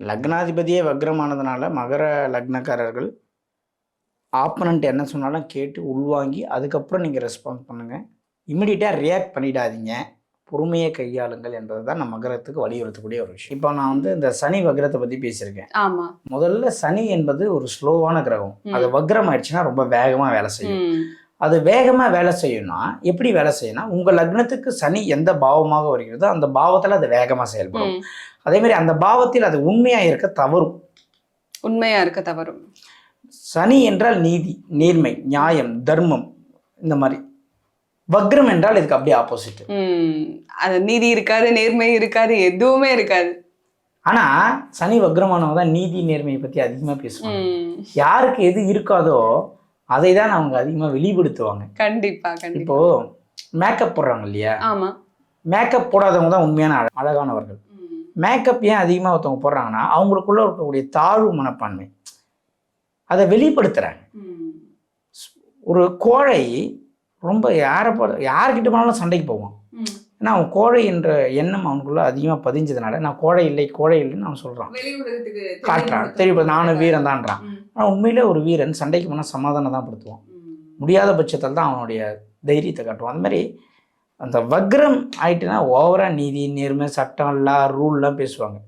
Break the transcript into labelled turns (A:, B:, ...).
A: லக்னாதிபதியே வக்ரமானதுனால மகர லக்னக்காரர்கள் opponent என்ன சொன்னாலும் கேட்டு உள்வாங்கி அதுக்கப்புறம் நீங்கள் ரெஸ்பான்ஸ் பண்ணுங்கள் இமிடியேட்டாக ரியாக்ட் பண்ணிடாதீங்க. பொறுமையை கையாளுங்கள் என்பது தான் நம்ம மகரத்துக்கு வலியுறுத்தக்கூடிய ஒரு விஷயம். இப்போ நான் வந்து இந்த சனி வக்ரத்தை பற்றி பேசியிருக்கேன்.
B: ஆமா.
A: முதல்ல சனி என்பது ஒரு ஸ்லோவான கிரகம். அது வக்ரம் ஆயிடுச்சுன்னா ரொம்ப வேகமாக வேலை செய்யும். அது வேகமாக வேலை செய்யணும்னா எப்படி வேலை செய்யணும்னா உங்கள் லக்னத்துக்கு சனி எந்த பாவமாக வருகிறதோ அந்த பாவத்தில் அது வேகமாக செயல்படும்.
B: ம்.
A: அதே மாதிரி அந்த பாவத்தில் அது உண்மையாக இருக்க தவறும்.
B: உண்மையா இருக்க தவறும்.
A: சனி என்றால் நீதி நேர்மை நியாயம் தர்மம் இந்த மாதிரி. வக்ரம் என்றால் இதுக்கு அப்படியே ஆப்போசிட்
B: அது நீதி இருக்காது நேர்மை இருக்காது எதுவுமே இருக்காது.
A: ஆனா சனி வக்ரமானவங்க தான் நீதி நேர்மையை பத்தி அதிகமா பேசுவாங்க. யாருக்கு எது இருக்காதோ அதை தான் அவங்க அதிகமா வெளிப்படுத்துவாங்க.
B: கண்டிப்பா கண்டிப்பா.
A: இப்போ மேக்கப் போடுறாங்க இல்லையா?
B: ஆமா.
A: மேக்கப் போடாதவங்க தான் உண்மையான அழ- அழகானவர்கள். மேக்கப் ஏன் அதிகமாக ஒருத்தவங்க போடுறாங்கன்னா அவங்களுக்குள்ள இருக்கக்கூடிய தாழ்வு மனப்பான்மை. அதை வெளிப்படுத்துறாங்க.
B: ம்,
A: ஒரு கோழை ரொம்ப யாரை யார்கிட்ட போனாலும் சண்டைக்கு போவான். ஏன்னா அவன் கோழை என்ற எண்ணம் அவனுக்குள்ள அதிகமாக பதிஞ்சதுனால நான் கோழை இல்லை கோழை இல்லைன்னு அவன் சொல்கிறான் காட்டுறான். தெரியும் நானும் வீரன் தான்றான் ஆனால் உண்மையிலே ஒரு வீரன். சண்டைக்கு போனால் சமாதானம் தான் படுத்துவான். முடியாத பட்சத்தில் தான் அவனுடைய தைரியத்தை காட்டுவான். அந்த மாதிரி அந்த வக்ரம் ஆயிட்டுனா ஓவரா நீதி நேர்மை சட்டம் லா ரூல்லாம் பேசுவாங்க.